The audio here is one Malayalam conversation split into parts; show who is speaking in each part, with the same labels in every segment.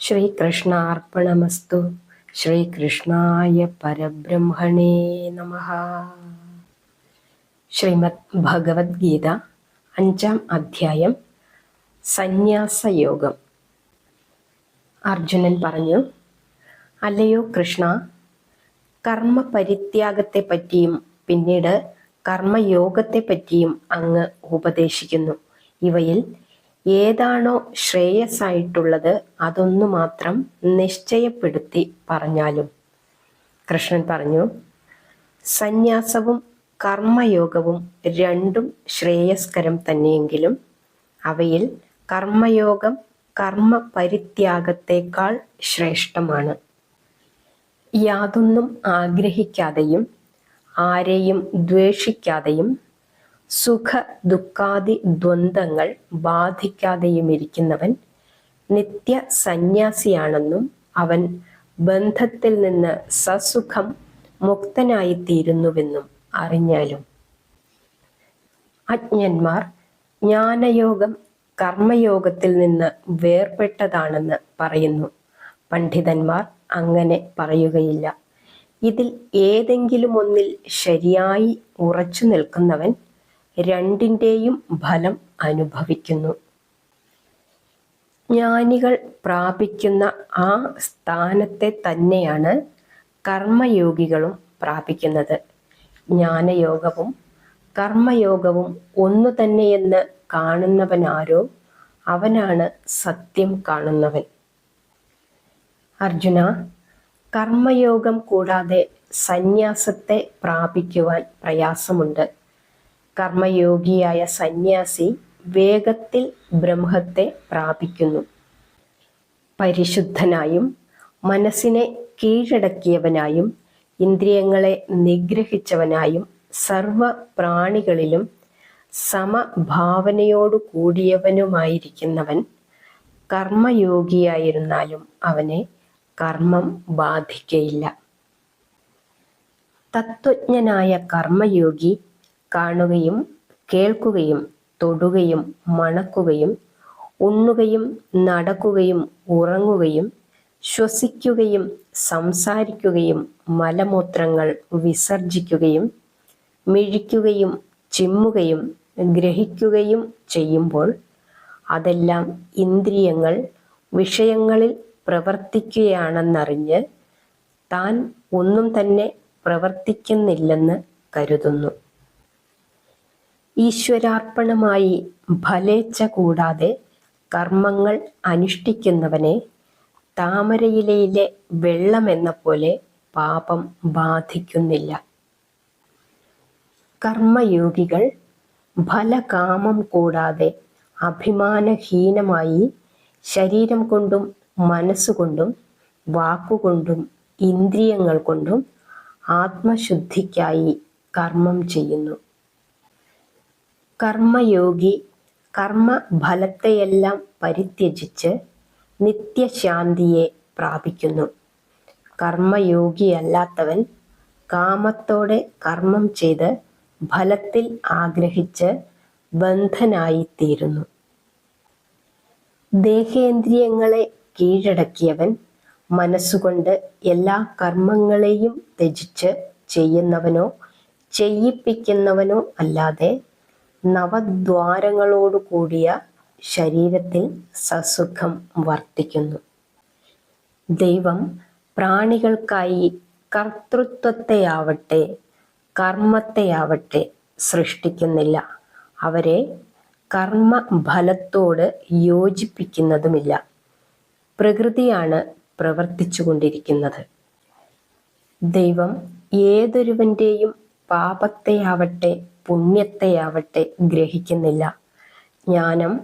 Speaker 1: ശ്രീകൃഷ്ണാർപ്പണമസ്തു. ശ്രീകൃഷ്ണായ പരബ്രഹ്മണേ നമ. ശ്രീമദ് ഭഗവത്ഗീത അഞ്ചാം അധ്യായം സന്യാസയോഗം. അർജുനൻ പറഞ്ഞു അല്ലയോ കൃഷ്ണ കർമ്മ പരിത്യാഗത്തെ പറ്റിയും പിന്നീട് കർമ്മയോഗത്തെ പറ്റിയും അങ്ങ് ഉപദേശിക്കുന്നു. ഇവയിൽ ഏതാണോ ശ്രേയസ്സായിട്ടുള്ളത് അതൊന്നു മാത്രം നിശ്ചയപ്പെടുത്തി പറഞ്ഞാലും. കൃഷ്ണൻ പറഞ്ഞു സന്യാസവും കർമ്മയോഗവും രണ്ടും ശ്രേയസ്കരം തന്നെയെങ്കിലും അവയിൽ കർമ്മയോഗം കർമ്മ പരിത്യാഗത്തേക്കാൾ ശ്രേഷ്ഠമാണ്. യാതൊന്നും ആഗ്രഹിക്കാതെയും ആരെയും ദ്വേഷിക്കാതെയും സുഖ ദുഃഖാദി ദ്വന്ദ്ങ്ങൾ ബാധിക്കാതെയുമിരിക്കുന്നവൻ നിത്യ സന്യാസിയാണെന്നും അവൻ ബന്ധത്തിൽ നിന്ന് സസുഖം മുക്തനായിത്തീരുന്നുവെന്നും അറിഞ്ഞാലും. അജ്ഞന്മാർ ജ്ഞാനയോഗം കർമ്മയോഗത്തിൽ നിന്ന് വേർപെട്ടതാണെന്ന് പറയുന്നു. പണ്ഡിതന്മാർ അങ്ങനെ പറയുകയില്ല. ഇതിൽ ഏതെങ്കിലും ഒന്നിൽ ശരിയായി ഉറച്ചു നിൽക്കുന്നവൻ രണ്ടിന്റെയും ഫലം അനുഭവിക്കുന്നു. ജ്ഞാനികൾ പ്രാപിക്കുന്ന ആ സ്ഥാനത്തെ തന്നെയാണ് കർമ്മയോഗികളും പ്രാപിക്കുന്നത്. ജ്ഞാനയോഗവും കർമ്മയോഗവും ഒന്നു തന്നെയെന്ന് കാണുന്നവനാരോ അവനാണ് സത്യം കാണുന്നവൻ. അർജുന കർമ്മയോഗം കൂടാതെ സന്യാസത്തെ പ്രാപിക്കുവാൻ പ്രയാസമുണ്ട്. കർമ്മയോഗിയായ സന്യാസി വേഗത്തിൽ ബ്രഹ്മത്തെ പ്രാപിക്കുന്നു. പരിശുദ്ധനായും മനസ്സിനെ കീഴടക്കിയവനായും ഇന്ദ്രിയങ്ങളെ നിഗ്രഹിച്ചവനായും സർവ പ്രാണികളിലും സമഭാവനയോടു കൂടിയവനുമായിരിക്കുന്നവൻ കർമ്മയോഗിയായിരുന്നാലും അവനെ കർമ്മം ബാധിക്കയില്ല. തത്വജ്ഞനായ കർമ്മയോഗി കാണുകയും കേൾക്കുകയും തൊടുകയും മണക്കുകയും ഉണ്ണുകയും നടക്കുകയും ഉറങ്ങുകയും ശ്വസിക്കുകയും സംസാരിക്കുകയും മലമൂത്രങ്ങൾ വിസർജിക്കുകയും മിഴിക്കുകയും ചിമ്മുകയും ഗ്രഹിക്കുകയും ചെയ്യുമ്പോൾ അതെല്ലാം ഇന്ദ്രിയങ്ങൾ വിഷയങ്ങളിൽ പ്രവർത്തിക്കുകയാണെന്നറിഞ്ഞ് താൻ ഒന്നും തന്നെ പ്രവർത്തിക്കുന്നില്ലെന്ന് കരുതുന്നു. ഈശ്വരാർപ്പണമായി ഫലേച്ഛ കൂടാതെ കർമ്മങ്ങൾ അനുഷ്ഠിക്കുന്നവനെ താമരയിലയിലെ വെള്ളമെന്ന പോലെ പാപം ബാധിക്കുന്നില്ല. കർമ്മയോഗികൾ ഫലകാമം കൂടാതെ അഭിമാനഹീനമായി ശരീരം കൊണ്ടും മനസ്സുകൊണ്ടും വാക്കുകൊണ്ടും ഇന്ദ്രിയങ്ങൾ കൊണ്ടും ആത്മശുദ്ധിക്കായി കർമ്മം ചെയ്യുന്നു. കർമ്മയോഗി കർമ്മഫലത്തെയെല്ലാം പരിത്യജിച്ച് നിത്യശാന്തിയെ പ്രാപിക്കുന്നു. കർമ്മയോഗിയല്ലാത്തവൻ കാമത്തോടെ കർമ്മം ചെയ്ത് ഫലത്തിൽ ആഗ്രഹിച്ച് ബന്ധനായിത്തീരുന്നു. ദേഹേന്ദ്രിയങ്ങളെ കീഴടക്കിയവൻ മനസ്സുകൊണ്ട് എല്ലാ കർമ്മങ്ങളെയും ത്യജിച്ച് ചെയ്യുന്നവനോ ചെയ്യിപ്പിക്കുന്നവനോ അല്ലാതെ നവദ്വാരങ്ങളോടു കൂടിയ ശരീരത്തിൽ സസുഖം വർദ്ധിക്കുന്നു ദൈവം പ്രാണികൾക്കായി കർത്തൃത്വത്തെയാവട്ടെ കർമ്മത്തെയാവട്ടെ സൃഷ്ടിക്കുന്നില്ല. അവരെ കർമ്മഫലത്തോട് യോജിപ്പിക്കുന്നതുമില്ല. പ്രകൃതിയാണ് പ്രവർത്തിച്ചുകൊണ്ടിരിക്കുന്നത്. ദൈവം ഏതൊരുവന്റെയും പാപത്തെയാവട്ടെ പുണ്യത്തെയാവട്ടെ ഗ്രഹിക്കുന്നില്ല. ജ്ഞാനം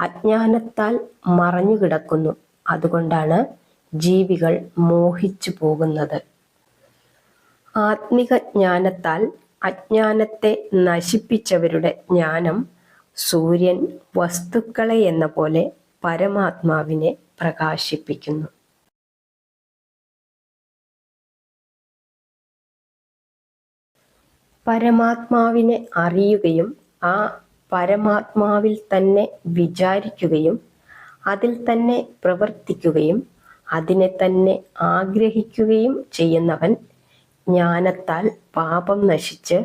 Speaker 1: അജ്ഞാനത്താൽ മറഞ്ഞു കിടക്കുന്നു. അതുകൊണ്ടാണ് ജീവികൾ മോഹിച്ചു പോകുന്നത്. ആത്മിക ജ്ഞാനത്താൽ അജ്ഞാനത്തെ നശിപ്പിച്ചവരുടെ ജ്ഞാനം സൂര്യൻ വസ്തുക്കളെ എന്ന പോലെ പരമാത്മാവിനെ പ്രകാശിപ്പിക്കുന്നു. പരമാത്മാവിനെ അറിയുകയും ആ പരമാത്മാവിൽ തന്നെ വിചാരിക്കുകയും അതിൽ തന്നെ പ്രവർത്തിക്കുകയും അതിനെ തന്നെ ആഗ്രഹിക്കുകയും ചെയ്യുന്നവൻ ജ്ഞാനത്താൽ പാപം നശിച്ച്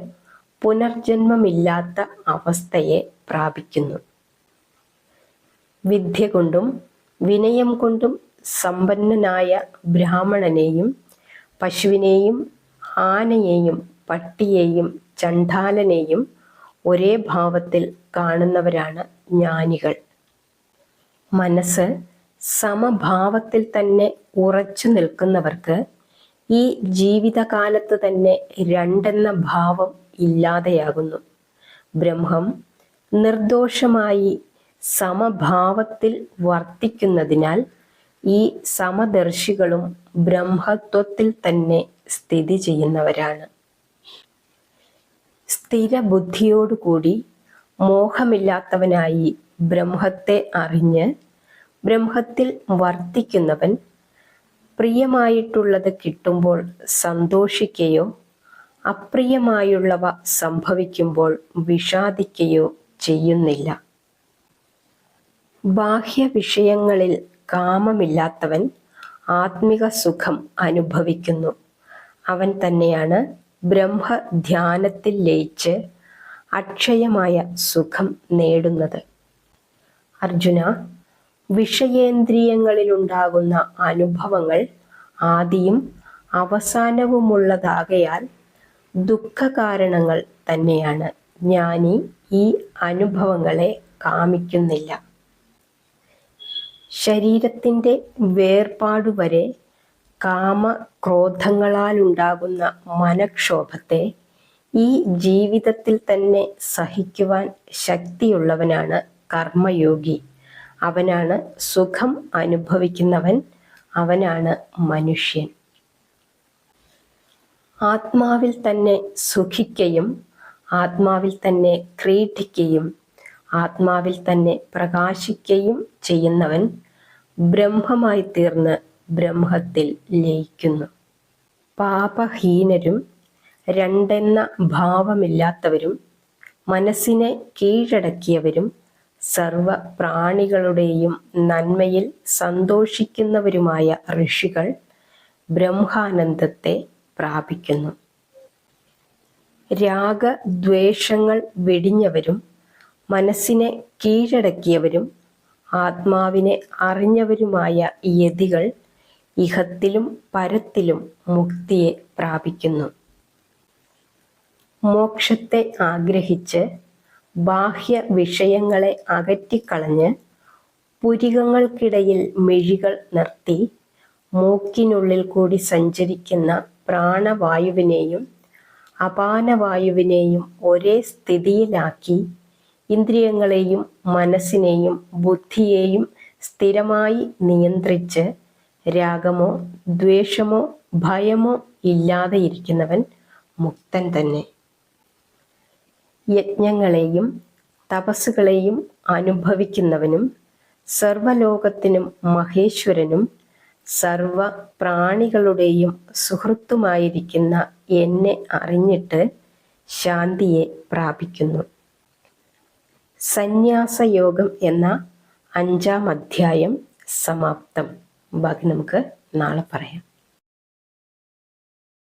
Speaker 1: പുനർജന്മമില്ലാത്ത അവസ്ഥയെ പ്രാപിക്കുന്നു. വിദ്യ കൊണ്ടും വിനയം കൊണ്ടും സമ്പന്നനായ ബ്രാഹ്മണനെയും പശുവിനെയും ആനയെയും പട്ടിയെയും ചണ്ഡാലനെയും ഒരേ ഭാവത്തിൽ കാണുന്നവരാണ് ജ്ഞാനികൾ. മനസ്സ് സമഭാവത്തിൽ തന്നെ ഉറച്ചു നിൽക്കുന്നവർക്ക് ഈ ജീവിതകാലത്ത് തന്നെ രണ്ടെന്ന ഭാവം ഇല്ലാതെയാകുന്നു. ബ്രഹ്മം നിർദോഷമായി സമഭാവത്തിൽ വർത്തിക്കുന്നതിനാൽ ഈ സമദർശികളും ബ്രഹ്മത്വത്തിൽ തന്നെ സ്ഥിതി ചെയ്യുന്നവരാണ്. സ്ഥിരബുദ്ധിയോടുകൂടി മോഹമില്ലാത്തവനായി ബ്രഹ്മത്തെ അറിഞ്ഞ് ബ്രഹ്മത്തിൽ വർത്തിക്കുന്നവൻ പ്രിയമായിട്ടുള്ളത് കിട്ടുമ്പോൾ സന്തോഷിക്കുകയോ അപ്രിയമായുള്ളവ സംഭവിക്കുമ്പോൾ വിഷാദിക്കുകയോ ചെയ്യുന്നില്ല. ബാഹ്യ വിഷയങ്ങളിൽ കാമമില്ലാത്തവൻ ആത്മിക സുഖം അനുഭവിക്കുന്നു. അവൻ തന്നെയാണ് ബ്രഹ്മധ്യാനത്തിൽ ലയിച്ച് അക്ഷയമായ സുഖം നേടുന്നത്. അർജുന വിഷയേന്ദ്രിയങ്ങളിലുണ്ടാകുന്ന അനുഭവങ്ങൾ ആദിയും അവസാനവുമുള്ളതാകയാൽ ദുഃഖകാരണങ്ങൾ തന്നെയാണ്. ജ്ഞാനി ഈ അനുഭവങ്ങളെ കാമിക്കുന്നില്ല. ശരീരത്തിന്റെ വേർപാടുവരെ കാമ ക്രോധങ്ങളാലുണ്ടാകുന്ന മനക്ഷോഭത്തെ ഈ ജീവിതത്തിൽ തന്നെ സഹിക്കുവാൻ ശക്തിയുള്ളവനാണ് കർമ്മയോഗി. അവനാണ് സുഖം അനുഭവിക്കുന്നവൻ അവനാണ് മനുഷ്യൻ. ആത്മാവിൽ തന്നെ സുഖിക്കുകയും ആത്മാവിൽ തന്നെ ക്രീഡിക്കുകയും ആത്മാവിൽ തന്നെ പ്രകാശിക്കുകയും ചെയ്യുന്നവൻ ബ്രഹ്മമായി തീർന്ന് ബ്രഹ്മത്തിൽ ലയിക്കുന്നു. പാപഹീനരും രണ്ടെന്ന ഭാവമില്ലാത്തവരും മനസ്സിനെ കീഴടക്കിയവരും സർവ പ്രാണികളുടെയും നന്മയിൽ സന്തോഷിക്കുന്നവരുമായ ഋഷികൾ ബ്രഹ്മാനന്ദത്തെ പ്രാപിക്കുന്നു. രാഗദ്വേഷങ്ങൾ വെടിഞ്ഞവരും മനസ്സിനെ കീഴടക്കിയവരും ആത്മാവിനെ അറിഞ്ഞവരുമായ യതികൾ ഇഹത്തിലും പരത്തിലും മുക്തിയെ പ്രാപിക്കുന്നു. മോക്ഷത്തെ ആഗ്രഹിച്ച് ബാഹ്യ വിഷയങ്ങളെ അകറ്റിക്കളഞ്ഞ് പുരികങ്ങൾക്കിടയിൽ മെഴികൾ നിർത്തി മൂക്കിനുള്ളിൽ കൂടി സഞ്ചരിക്കുന്ന പ്രാണവായുവിനെയും അപാനവായുവിനെയും ഒരേ സ്ഥിതിയിലാക്കി ഇന്ദ്രിയങ്ങളെയും മനസ്സിനെയും ബുദ്ധിയെയും സ്ഥിരമായി നിയന്ത്രിച്ച് രാഗമോ ദ്വേഷമോ ഭയമോ ഇല്ലാതെ ഇരിക്കുന്നവൻ മുക്തൻ തന്നെ. യജ്ഞങ്ങളെയും തപസ്സുകളെയും അനുഭവിക്കുന്നവനും സർവലോകത്തിനും മഹേശ്വരനും സർവ പ്രാണികളുടെയും സുഹൃത്തുമായിരിക്കുന്ന എന്നെ അറിഞ്ഞിട്ട് ശാന്തിയെ പ്രാപിക്കുന്നു. സന്യാസയോഗം എന്ന അഞ്ചാം അധ്യായം സമാപ്തം. ബാക്കി നമുക്ക് നാളെ പറയാം.